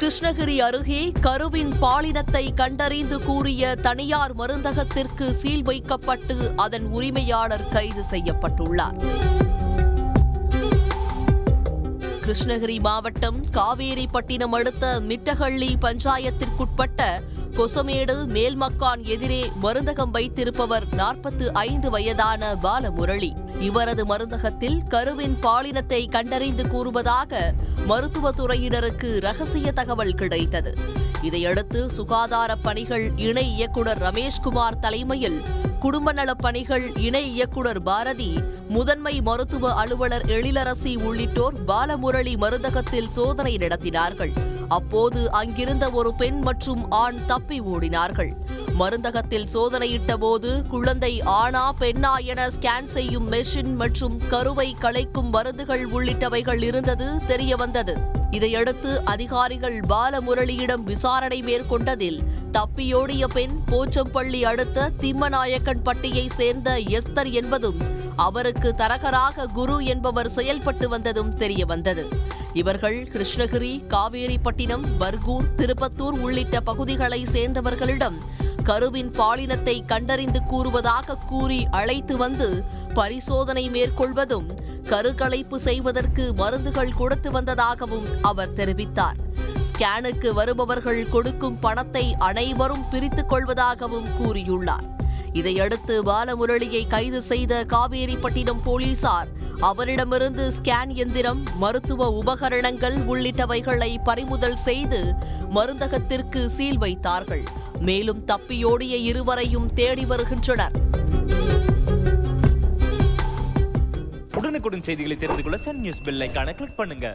கிருஷ்ணகிரி அருகே கருவின் பாலினத்தை கண்டறிந்து கூறிய தனியார் மருந்தகத்திற்கு சீல் வைக்கப்பட்டு அதன் உரிமையாளர் கைது செய்யப்பட்டுள்ளார். கிருஷ்ணகிரி மாவட்டம் காவேரிப்பட்டினம் அடுத்த மிட்டஹள்ளி பஞ்சாயத்திற்குட்பட்ட கொசமேடு மேல்மக்கான் எதிரே மருந்தகம் வைத்திருப்பவர் நாற்பத்து ஐந்து வயதான பாலமுரளி. இவரது மருந்தகத்தில் கருவின் பாலினத்தை கண்டறிந்து கூறுவதாக மருத்துவத்துறையினருக்கு ரகசிய தகவல் கிடைத்தது. இதையடுத்து சுகாதார பணிகள் இணை இயக்குனர் ரமேஷ்குமார் தலைமையில் குடும்ப நலப் பணிகள் இணை இயக்குனர் பாரதி முதன்மை மருத்துவ அலுவலர் எழிலரசி உள்ளிட்டோர் பாலமுரளி மருந்தகத்தில் சோதனை நடத்தினார்கள். அப்போது அங்கிருந்த ஒரு பெண் மற்றும் ஆண் தப்பி ஓடினார்கள். மருந்தகத்தில் சோதனையிட்ட போது குழந்தை ஆனா பெண்ணா என ஸ்கேன் செய்யும் மெஷின் மற்றும் கருவை கலைக்கும் மருந்துகள் உள்ளிட்டவைகள் இருந்தது தெரியவந்தது. இதையடுத்து அதிகாரிகள் பாலமுரளியிடம் விசாரணை மேற்கொண்டதில் தப்பியோடிய பெண் போச்சம்பள்ளி அடுத்த திம்மநாயக்கன் பட்டியை சேர்ந்த எஸ்தர் என்பதும் அவருக்கு தரகராக குரு என்பவர் செயல்பட்டு வந்ததும் தெரியவந்தது இவர்கள் கிருஷ்ணகிரி காவேரிப்பட்டினம் பர்கூர் திருப்பத்தூர் உள்ளிட்ட பகுதிகளை சேர்ந்தவர்களிடம் கருவின் பாலினத்தை கண்டறிந்து கூறுவதாக கூறி அழைத்து வந்து பரிசோதனை மேற்கொள்வதும் கருக்கலைப்பு செய்வதற்கு மருந்துகள் கொடுத்து வந்ததாகவும் அவர் தெரிவித்தார். ஸ்கேனுக்கு வருபவர்கள் கொடுக்கும் பணத்தை அனைவரும் பிரித்துக் கொள்வதாகவும் கூறியுள்ளார். இதையடுத்து பாலமுரளியை கைது செய்த காவேரிப்பட்டினம் போலீசார். அவரிடமிருந்து ஸ்கேன் எந்திரம் மருத்துவ உபகரணங்கள் உள்ளிட்டவைகளை பறிமுதல் செய்து மருந்தகத்திற்கு சீல் வைத்தார்கள். மேலும் தப்பியோடிய இருவரையும் தேடி வருகின்றனர். உடனுக்குடன் செய்திகளை தெரிந்து கொள்ள சன் நியூஸ் பெல் ஐகானை கிளிக் பண்ணுங்க.